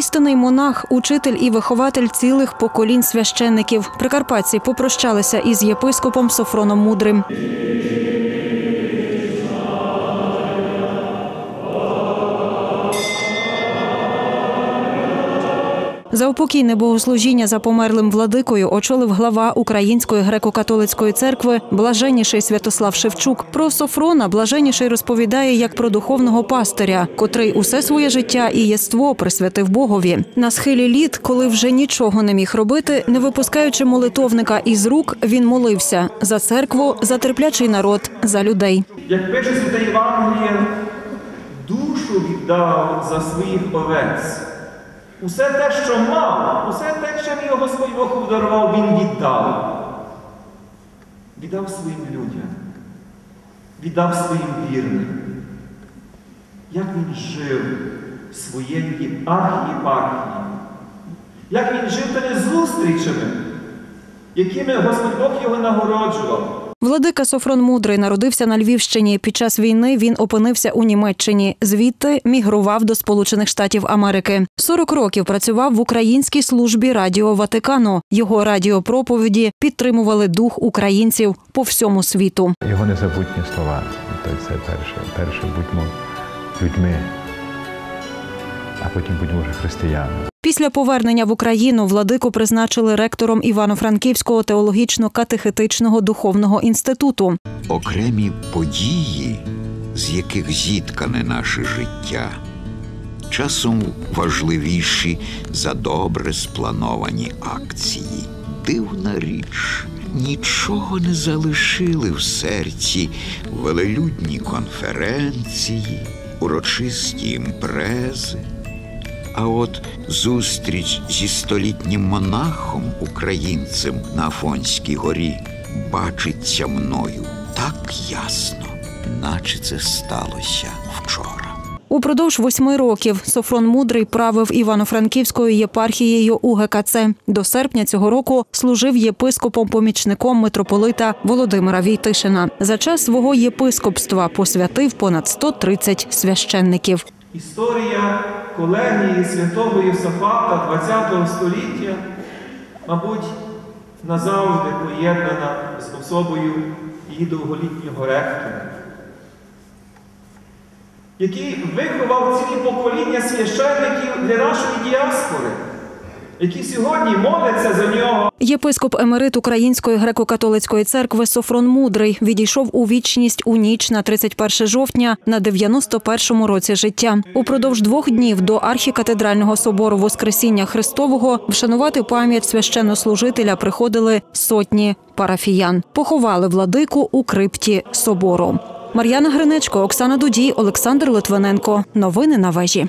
істинний монах, учитель і вихователь цілих поколінь священників. Прикарпатці попрощалися із єпископом Софроном Мудрим. Заупокійне богослужіння за померлим владикою очолив глава Української греко-католицької церкви блаженніший Святослав Шевчук. Про Софрона блаженніший розповідає як про духовного пастиря, котрий усе своє життя і єство присвятив Богові. На схилі літ, коли вже нічого не міг робити, не випускаючи молитовника із рук, він молився за церкву, за терплячий народ, за людей. Як пише Святе Євангеліє, душу віддав за своїх овець. Усе те, що мав, усе те, що його Господь Бог обдарував, він віддав. Віддав своїм людям, віддав своїм вірним. Як він жив своєї архієпархії, як він жив тими зустрічами, якими Господь Бог його нагороджував. Владика Софрон Мудрий народився на Львівщині. Під час війни він опинився у Німеччині. Звідти мігрував до Сполучених Штатів Америки. 40 років працював в українській службі Радіо Ватикану. Його радіопроповіді підтримували дух українців по всьому світу. Його незабутні слова. То це перше. Перше будьмо людьми, а потім будьмо вже християнами. Після повернення в Україну владику призначили ректором Івано-Франківського теологічно-катехетичного духовного інституту. окремі події, з яких зіткане наше життя, часом важливіші за добре сплановані акції. Дивна річ, нічого не залишили в серці велелюдні конференції, урочисті імпрези. А от зустріч зі столітнім монахом українцем на Афонській горі бачиться мною так ясно, наче це сталося вчора. Упродовж восьми років Софрон Мудрий правив Івано-Франківською єпархією УГКЦ. До серпня цього року служив єпископом-помічником митрополита Володимира Війтишина. За час свого єпископства посвятив понад 130 священників. Історія колегії святого Єсафата ХХ століття, мабуть, назавжди поєднана з особою її довголітнього ректора, який виховав цілі покоління священників для нашої діаспори, які сьогодні моляться за нього. Єпископ емерит Української греко-католицької церкви Софрон Мудрий відійшов у вічність у ніч на 31 жовтня на 91-му році життя. Упродовж двох днів до архікатедрального собору Воскресіння Христового вшанувати пам'ять священнослужителя приходили сотні парафіян. Поховали владику у крипті собору. Мар'яна Гринечко, Оксана Дудій, Олександр Литвиненко. Новини на вежі.